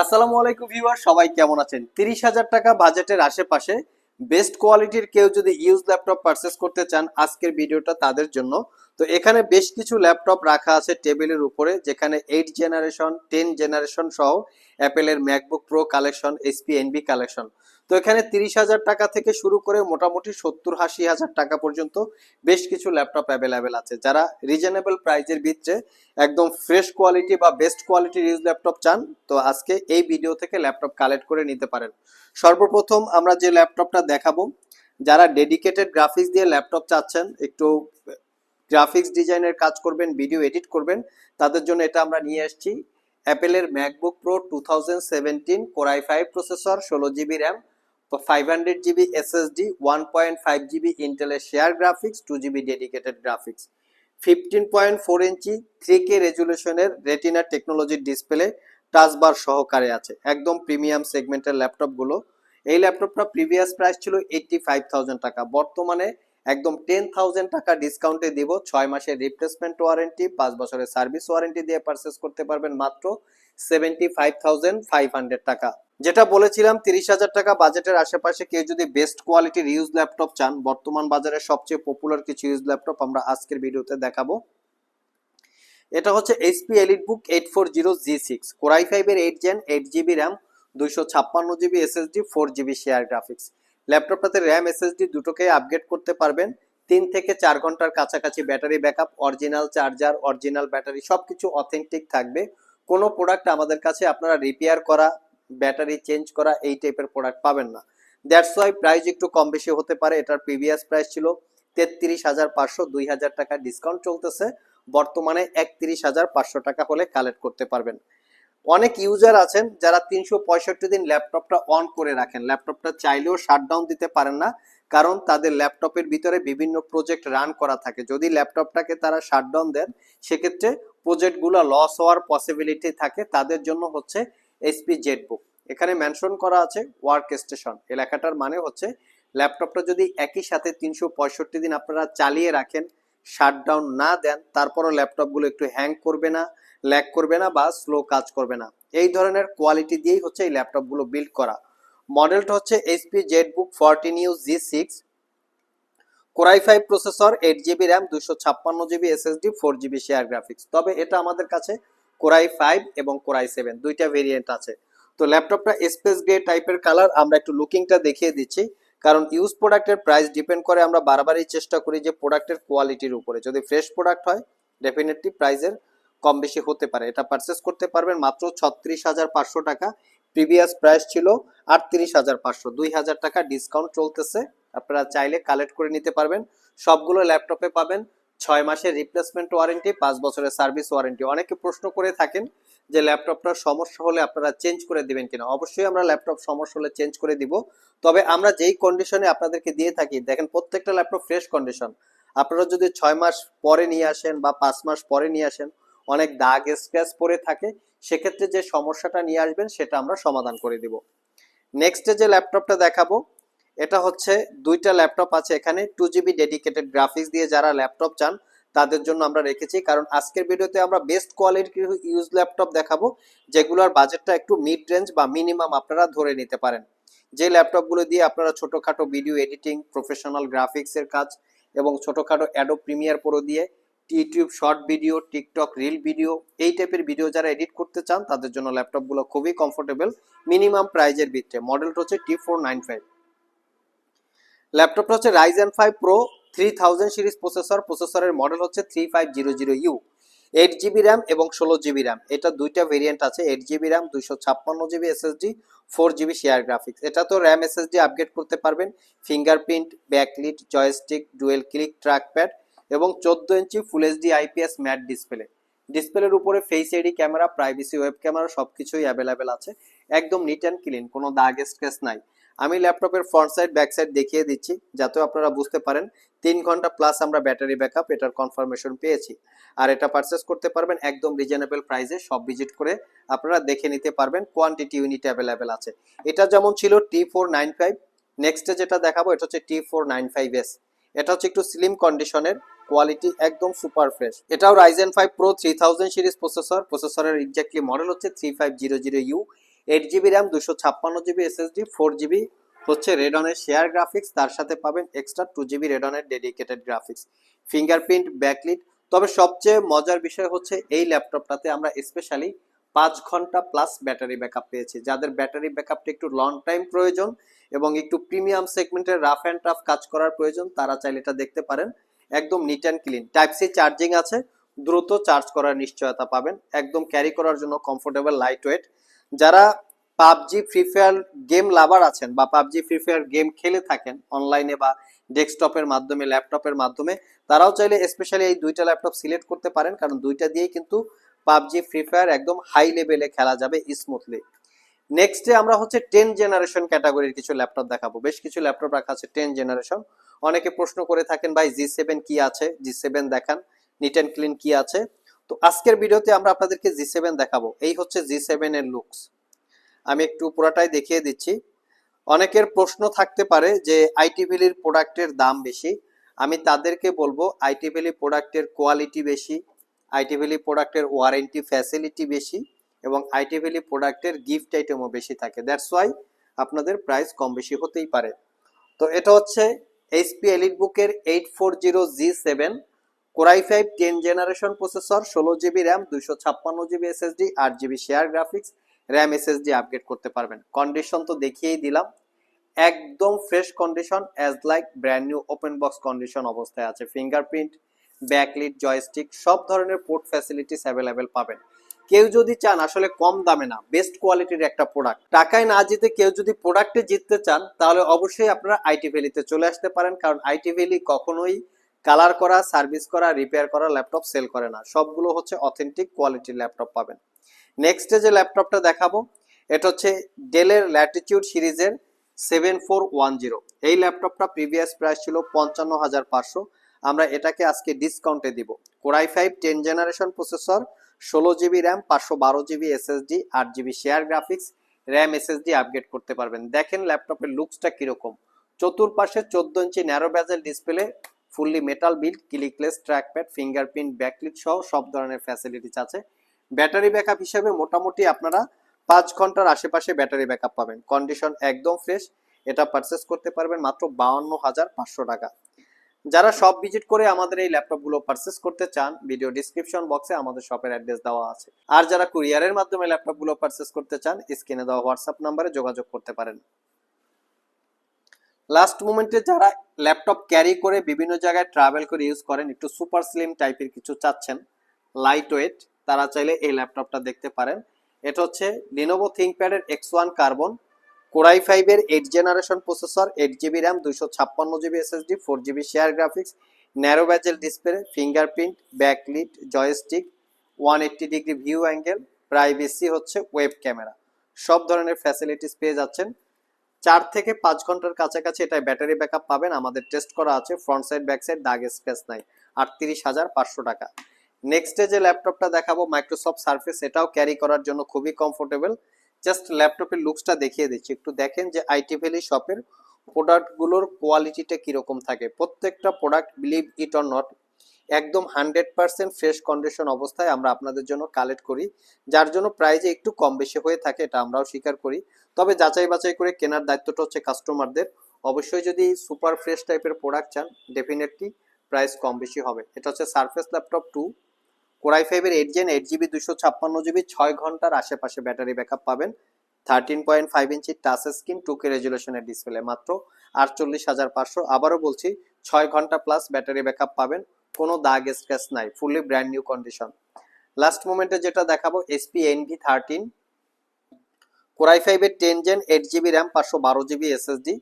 আসসালামু আলাইকুম ভিউয়ার সবাই কেমন আছেন? তিরিশ হাজার টাকা বাজেটের আশেপাশে বেস্ট কোয়ালিটির কেউ যদি ইউজ ল্যাপটপ পারচেস করতে চান, আজকের ভিডিওটা তাদের জন্য। তো এখানে বেশ কিছু ল্যাপটপ রাখা আছে টেবিলের উপরে, যেখানে এইট জেনারেশন টেন জেনারেশন সহ অ্যাপেলের MacBook Pro collection HP Envy collection তো এখানে তিরিশ হাজার টাকা থেকে শুরু করে মোটামুটি সত্তর আশি হাজার টাকা পর্যন্ত বেশ কিছু ল্যাপটপ অ্যাভেলেবেল আছে। যারা রিজনেবল প্রাইজের ভিতরে একদম ফ্রেশ কোয়ালিটি বা বেস্ট কোয়ালিটির ইউজ ল্যাপটপ চান, তো আজকে এই ভিডিও থেকে ল্যাপটপ কালেক্ট করে নিতে পারেন। সর্বপ্রথম আমরা যে ল্যাপটপটা দেখাবো, যারা ডেডিকেটেড গ্রাফিক্স দিয়ে ল্যাপটপ চাচ্ছেন, একটু গ্রাফিক্স ডিজাইনের কাজ করবেন ভিডিও এডিট করবেন, তাদের জন্য এটা আমরা নিয়ে এসেছি অ্যাপেলের MacBook Pro two thousand seventeen core i five processor ষোলো GB RAM five hundred GB SSD one point five GB ইন্টেলের share graphics two GB dedicated graphics fifteen point four inch three K রেজুলেশনের retina টেকনোলজির display touch bar সহকারে আছে, একদম premium সেগমেন্টের ল্যাপটপগুলো এই ল্যাপটপটা প্রিভিয়াস প্রাইস ছিল এইটটি ফাইভ থাউজেন্ড টাকা, বর্তমানে একদম টেন থাউজেন্ড টাকা ডিসকাউন্টে দিব। ছয় মাসের রিপ্লেসমেন্ট ওয়ারেন্টি পাঁচ বছরের সার্ভিস ওয়ারেন্টি দিয়ে পারচেস করতে পারবেন মাত্র সেভেন্টি ফাইভ টাকা। যেটা বলেছিলাম, তিরিশ হাজার টাকা বাজেটের আশেপাশে কেউ যদি বেস্ট কোয়ালিটির ইউজ ল্যাপটপ চান, বর্তমান বাজারে সবচেয়ে পপুলার কিছু ইউজ ল্যাপটপ আমরা আজকের ভিডিওতে দেখাবো। এটা হচ্ছে HP EliteBook eight four zero G six core i ফাইভের eight gen eight GB RAM দুইশো ছাপ্পান্ন GB SSD four GB share graphics ল্যাপটপটাতে RAM, SSD দুটোকেই আপগ্রেড করতে পারবেন। তিন থেকে চার ঘণ্টার কাছাকাছি battery backup original charger original battery সবকিছু অথেন্টিক থাকবে। কোনো প্রোডাক্ট আমাদের কাছে আপনারা রিপেয়ার করা ব্যাটারি চেঞ্জ করা, এই টাইপের প্রোডাক্ট পাবেন না। দ্যাটস ওয়াই প্রাইস একটু কম বেশি হতে পারে। এটার প্রিভিয়াস প্রাইস ছিল তেত্রিশ হাজার পাঁচশো, দুই হাজার টাকা ডিসকাউন্ট চলতেছে। বর্তমানে একত্রিশ হাজার পাঁচশো টাকা হলে কালেক্ট করতে পারবেন। অনেক ইউজার আছেন যারা তিনশো পঁয়ষট্টি দিন ল্যাপটপটা অন করে রাখেন। ল্যাপটপটা চাইলেও শাটডাউন দিতে পারেন না, কারণ তাদের ল্যাপটপের ভিতরে বিভিন্ন প্রজেক্ট রান করা থাকে। যদি ল্যাপটপটাকে তারা শাটডাউন দেন, সেক্ষেত্রে প্রজেক্টগুলো লস হওয়ার পসিবিলিটি থাকে। তাদের জন্য হচ্ছে এসপি জেটবুক এখানে মেনশন করা আছে ওয়ার্ক স্টেশন এই লেখাটার মানে হচ্ছে ল্যাপটপটা যদি একই সাথে তিনশো পঁয়ষট্টি দিন আপনারা চালিয়ে রাখেন শাটডাউন না দেন, তারপরও ল্যাপটপগুলো একটু হ্যাং করবে না ল্যাগ করবে না বা স্লো কাজ করবে না। এই ধরনের কোয়ালিটি দিয়েই হচ্ছে এই ল্যাপটপগুলো বিল্ড করা। মডেলটা হচ্ছে HP ZBook fourteen U G six core i five processor eight GB RAM দুশো ছাপ্পান্ন GB SSD four GB share graphics তবে এটা আমাদের কাছে কোরাই ফাইভ এবং কোরাই সেভেন দুইটা ভেরিয়েন্ট আছে। তো ল্যাপটপটা স্পেস গ্রে টাইপের কালার আমরা একটু লুকিংটা দেখিয়ে দিচ্ছি। কারণ ইউজ প্রোডাক্টের প্রাইস ডিপেন্ড করে, আমরা বারবারই চেষ্টা করি যে প্রোডাক্টের কোয়ালিটির উপরে। যদি ফ্রেশ প্রোডাক্ট হয় ডেফিনেটলি প্রাইজের কম বেশি হতে পারে। এটা পারচেস করতে পারবেন মাত্র ছত্রিশ হাজার পাঁচশো টাকা। প্রিভিয়াস প্রাইস ছিল আটত্রিশ হাজার পাঁচশো। দুই হাজার টাকা ডিসকাউন্ট চলতেছে। আপনারা চাইলে কালেক্ট করে নিতে পারবেন। সবগুলো ল্যাপটপে পাবেন। ছয় মাসের রিপ্লেসমেন্ট ওয়ারেন্টি পাঁচ বছরের সার্ভিস ওয়ারেন্টি অনেকে প্রশ্ন করে থাকেন যে ল্যাপটপটার সমস্যা হলে আপনারা চেঞ্জ করে দিবেন কিনা। অবশ্যই আমরা ল্যাপটপ সমস্যা হলে চেঞ্জ করে দিব। তবে আমরা যেই কন্ডিশনে আপনাদেরকে দিয়ে থাকি, দেখেন প্রত্যেকটা ল্যাপটপ ফ্রেশ কন্ডিশন আপনারা যদি ছয় মাস পরে নিয়ে আসেন বা পাঁচ মাস পরে নিয়ে আসেন, অনেক দাগ স্ক্র্যাচ পরে থাকে, সেক্ষেত্রে যে সমস্যাটা নিয়ে আসবেন, সেটা আমরা সমাধান করে দিব। নেক্সটে যে ল্যাপটপটা দেখাবো এটা হচ্ছে দুইটা ল্যাপটপ আছে এখানে টু জিবি ডেডিকেটেড গ্রাফিক্স দিয়ে যারা ল্যাপটপ চান, তাদের জন্য আমরা রেখেছি। কারণ আজকের ভিডিওতে আমরা বেস্ট কোয়ালিটির ইউজ ল্যাপটপ দেখাবো, যেগুলোর বাজেটটা একটু মিড রেঞ্জ বা মিনিমাম আপনারা ধরে নিতে পারেন। যে ল্যাপটপগুলো দিয়ে আপনারা ছোটোখাটো ভিডিও এডিটিং প্রফেশনাল গ্রাফিক্সের কাজ এবং ছোটোখাটো অ্যাডো প্রিমিয়ার প্রো দিয়ে YouTube short video TikTok reel video এই টাইপের ভিডিও যারা এডিট করতে চান, তাদের জন্য ল্যাপটপগুলো খুবই কমফোর্টেবল মিনিমাম প্রাইজের ভিতরে মডেলটা হচ্ছে টি ফোর নাইন ফাইভ ল্যাপটপটা হচ্ছে Ryzen five Pro three thousand series processor প্রসেসরের মডেল হচ্ছে three five zero zero U eight GB RAM এবং ষোলো জিবি র্যাম এটা দুইটা ভেরিয়েন্ট আছে এইট জিবি র্যাম দুইশো ছাপ্পান্ন GB SSD four GB share graphics এটা তো র্যাম এসএসডি আপগ্রেড করতে পারবেন fingerprint backlit joystick dual click trackpad এবং চোদ্দ ইঞ্চি full HD IPS matte display ডিসপ্লের উপরে face ID camera privacy web camera সব কিছুই অ্যাভেলেবেল আছে। একদম নিট অ্যান্ড ক্লিন কোনো দাগ স্ক্র্যাচ নাই। আমি ল্যাপটপের ফ্রন্ট সাইড ব্যাক সাইড দেখিয়ে দিচ্ছি, যাতে আপনারা বুঝতে পারেন, তিন ঘণ্টা প্লাস আমরা ব্যাটারি ব্যাকআপ এটার কনফার্মেশন পেয়েছি। আর এটা পারচেস করতে পারবেন একদম রিজনেবল প্রাইসে সব ভিজিট করে আপনারা দেখে নিতে পারবেন কোয়ান্টিটি ইউনিট অ্যাভেলেবেল আছে। এটা যেমন ছিল টি ফোর নাইন ফাইভ নেক্সটে যেটা দেখাবো, এটা হচ্ছে T four nine five S এটা হচ্ছে একটু স্লিম কন্ডিশনের কোয়ালিটি একদম সুপার ফ্রেশ এটাও Ryzen five Pro three thousand series processor প্রসেসরের এক্স্যাক্টলি মডেল হচ্ছে three five zero zero U eight GB RAM দুশো ছাপ্পান্ন জিবি এসএসডি ফোর জিবি হচ্ছে রেডনের শেয়ার গ্রাফিক্স তার সাথে পাবেন এক্সট্রা টু জিবি রেডনের ডেডিকেটেড গ্রাফিক্স ফিঙ্গারপ্রিন্ট ব্যাকলিট তবে সবচেয়ে মজার বিষয় হচ্ছে এই ল্যাপটপটাতে আমরা স্পেশালি পাঁচ ঘণ্টা প্লাস ব্যাটারি ব্যাকআপ পেয়েছি। যাদের ব্যাটারি ব্যাকআপটা একটু লং টাইম প্রয়োজন এবং একটু প্রিমিয়াম সেগমেন্টের রাফ অ্যান্ড টাফ কাজ করার প্রয়োজন, তারা চাইলে এটা দেখতে পারেন। একদম neat and clean type C charging আছে। দ্রুত চার্জ করার নিশ্চয়তা পাবেন, একদম ক্যারি করার জন্য কমফোর্টেবল লাইট ওয়েট যারা PUBG Free Fire game lover আছেন বা পাবজি ফ্রি ফায়ার গেম খেলে থাকেন অনলাইনে বা ডেস্কটপের মাধ্যমে ল্যাপটপের মাধ্যমে, তারাও চাইলে স্পেশালি এই দুইটা ল্যাপটপ সিলেক্ট করতে পারেন, কারণ দুইটা দিয়েই কিন্তু পাবজি ফ্রি ফায়ার একদম হাই লেভেলে খেলা যাবে স্মুথলি নেক্সটে আমরা হচ্ছে টেন জেনারেশন ক্যাটাগরির কিছু ল্যাপটপ দেখাবো। বেশ কিছু ল্যাপটপ রাখা আছে টেন জেনারেশন অনেকে প্রশ্ন করে থাকেন, ভাই জি সেভেন কি আছে? জি সেভেন দেখান। নিট অ্যান্ড ক্লিন কি আছে? তো আজকের ভিডিওতে আমরা আপনাদেরকে জি সেভেন দেখাবো। এই হচ্ছে জি সেভেন এর লুকস আমি একটু পুরাটাই দেখিয়ে দিচ্ছি। অনেকের প্রশ্ন থাকতে পারে যে আইটি ভ্যালির প্রোডাক্টের দাম বেশি। আমি তাদেরকে বলব আইটি ভ্যালি প্রোডাক্টের কোয়ালিটি বেশি আইটি ভ্যালি প্রোডাক্টের ওয়ারেন্টি ফ্যাসিলিটি বেশি এবং আইটি ভ্যালি প্রোডাক্টের গিফট আইটেমও বেশি থাকে। দ্যাটস ওয়াই আপনাদের প্রাইস কম বেশি হতেই পারে। তো এটা হচ্ছে এইচপি এলিট বুকের eight four zero G seven core i five ten generation processor ষোলো জিবি র্যাম দুইশো ছাপ্পান্ন জিবি এসএসডি আট GB share graphics RAM SSD upgrade করতে পারবেন। কন্ডিশন তো দেখিয়েই দিলাম। একদম fresh condition as like brand new open box condition অবস্থায় আছে। ফিঙ্গারপ্রিন্ট ব্যাকলিট জয়স্টিক সব ধরনের পোর্ট ফ্যাসিলিটিস অ্যাভেলেবেল পাবেন। কেউ যদি চান, আসলে কম দামে না বেস্ট কোয়ালিটির একটা প্রোডাক্ট টাকায় না জিতে কেউ যদি প্রোডাক্টে জিততে চান, তাহলে অবশ্যই আপনারা আইটি ভ্যালিতে চলে আসতে পারেন। কারণ আইটি ভ্যালি কখনোই কালার করা, সার্ভিস করা, রিপেয়ার করা ল্যাপটপ সেল করে না। সবগুলো হচ্ছে অথেন্টিক কোয়ালিটির ল্যাপটপ পাবেন। নেক্সটে যে ল্যাপটপটা দেখাবো, এটা হচ্ছে ডেলের ল্যাটিটিউড সিরিজের সেভেন ফোর ওয়ান জিরো এই ল্যাপটপটা প্রিভিয়াস প্রাইস ছিল পঞ্চান্ন হাজার পাঁচশো। আমরা এটাকে আজকে ডিসকাউন্টে দিব। Core i five ten generation processor ষোলো জিবি র্যাম পাঁচশো বারো জিবি এসএসডি আট GB share graphics RAM SSD upgrade করতে পারবেন। দেখেন ল্যাপটপের লুকসটা কীরকম। চতুর্পাশে চোদ্দ inch narrow bezel display fully metal build clickless trackpad fingerprint backlit সহ সব ধরনের ফ্যাসিলিটিস আছে। ব্যাটারি ব্যাকআপ হিসেবে মোটামুটি আপনারা পাঁচ ঘণ্টার আশেপাশে ব্যাটারি ব্যাকআপ পাবেন। কন্ডিশন একদম ফ্রেশ এটা পারচেস করতে পারবেন মাত্র বাউন্ন হাজার পাঁচশো টাকা। যারা সব ভিজিট করে আমাদের এই ল্যাপটপগুলো পারচেস করতে চান ভিডিও ডিসক্রিপশন বক্সে আমাদের শপের অ্যাড্রেস দেওয়া আছে। আর যারা কুরিয়ারের মাধ্যমে ল্যাপটপগুলো পারচেস করতে চান স্ক্রিনে দেওয়া হোয়াটসঅ্যাপ নাম্বারে যোগাযোগ করতে পারেন। লাস্ট মোমেন্টে যারা ল্যাপটপ ক্যারি করে বিভিন্ন জায়গায় ট্রাভেল করে ইউজ করেন, একটু সুপার স্লিম টাইপের কিছু চাচ্ছেন লাইট ওয়েট তারা চাইলে এই ল্যাপটপটা দেখতে পারেন। এটা হচ্ছে Lenovo থিঙ্কপ্যাডের X one carbon core i ফাইভের eight generation processor eight GB RAM দুইশো ছাপ্পান্ন GB SSD four GB share graphics narrow bezel display fingerprint backlit joystick one eighty degree view angle privacy হচ্ছে ওয়েব ক্যামেরা সব ধরনের facilities পেয়ে যাচ্ছেন। চার থেকে পাঁচ ঘণ্টার কাছাকাছি এটা ব্যাটারি ব্যাকআপ পাবেন। আমাদের টেস্ট করা আছে ফ্রন্ট সাইড ব্যাক সাইড দাগ স্পেস নাই। আটত্রিশ হাজার পাঁচশো টাকা। নেক্সটে যে ল্যাপটপটা দেখাবো মাইক্রোসফট সার্ফেস এটাও ক্যারি করার জন্য খুবই কমফোর্টেবল জাস্ট ল্যাপটপের লুকসটা দেখিয়ে দিচ্ছি। একটু দেখেন যে আইটি ভ্যালি শপের প্রোডাক্টগুলোর কোয়ালিটিটা কীরকম থাকে। প্রত্যেকটা product believe it or not একদম হান্ড্রেড পার্সেন্ট ফ্রেশ কন্ডিশন অবস্থায় আমরা আপনাদের জন্য কালেক্ট করি, যার জন্য প্রাইজে একটু কম বেশি হয়ে থাকে এটা আমরাও স্বীকার করি। তবে যাচাই বাছাই করে কেনার দায়িত্বটা হচ্ছে কাস্টমারদের। অবশ্যই যদি সুপার ফ্রেশ টাইপের প্রোডাক্ট চান, ডেফিনেটলি প্রাইস কম বেশি হবে। এটা হচ্ছে Surface laptop two, core i ফাইভের এইট জেন, এইট জিবি দুশো ছাপ্পান্ন জিবি, ছয় ঘণ্টার আশেপাশে ব্যাটারি ব্যাকআপ পাবেন। Thirteen point five inch touch screen, two K রেজুলেশনের display মাত্র। আটচল্লিশ হাজার পাঁচশো, আবারও বলছি, ছয় ঘণ্টা প্লাস ব্যাটারি ব্যাকআপ পাবেন। কোনো দাগ স্ক্র্যাচ নাই fully brand new condition last মোমেন্টে যেটা দেখাবো HP Envy thirteen core i ফাইভের ten gen eight GB RAM পাঁচশো বারো GB SSD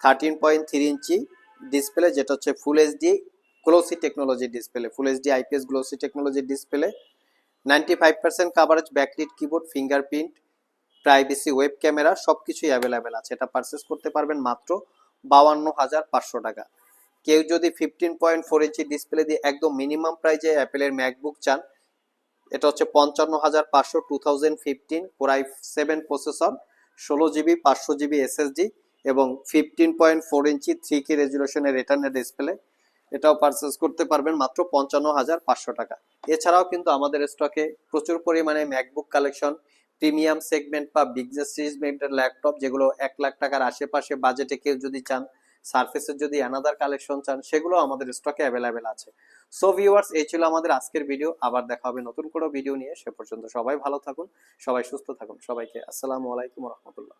thirteen point three inch display যেটা হচ্ছে full HD glossy technology display full HD IPS glossy technology display ninety five percent coverage backlit keyboard fingerprint privacy web camera সব কিছুই available আছে। এটা purchase করতে পারবেন মাত্র বাউান্ন হাজার পাঁচশো টাকা। কেউ যদি fifteen point four inch display দিয়ে একদম মিনিমাম প্রাইজে অ্যাপেলের ম্যাকবুক চান, এটা হচ্ছে পঞ্চান্ন হাজার পাঁচশো two thousand fifteen core i seven processor ষোলো জিবি পাঁচশো জিবি এসএসডি এবং fifteen point four inch three K রেজুলেশনের রিটার্নের ডিসপ্লে এটাও পারচেস করতে পারবেন মাত্র পঞ্চান্ন হাজার পাঁচশো টাকা। এছাড়াও কিন্তু আমাদের স্টকে প্রচুর পরিমাণে ম্যাকবুক কালেকশন প্রিমিয়াম সেগমেন্ট বা বিজনেস সেগমেন্টের ল্যাপটপ যেগুলো এক লাখ টাকার আশেপাশে বাজেটে কেউ যদি চান সার্ফেসের যদি অ্যানাদার কালেকশন চান, সেগুলো আমাদের স্টকে অ্যাভেলেবেল আছে। সো ভিউয়ার্স এই ছিল আমাদের আজকের ভিডিও আবার দেখা হবে নতুন কোনো ভিডিও নিয়ে। সে পর্যন্ত সবাই ভালো থাকুন, সবাই সুস্থ থাকুন। সবাইকে আসসালামু আলাইকুম রহমতুল্লাহ।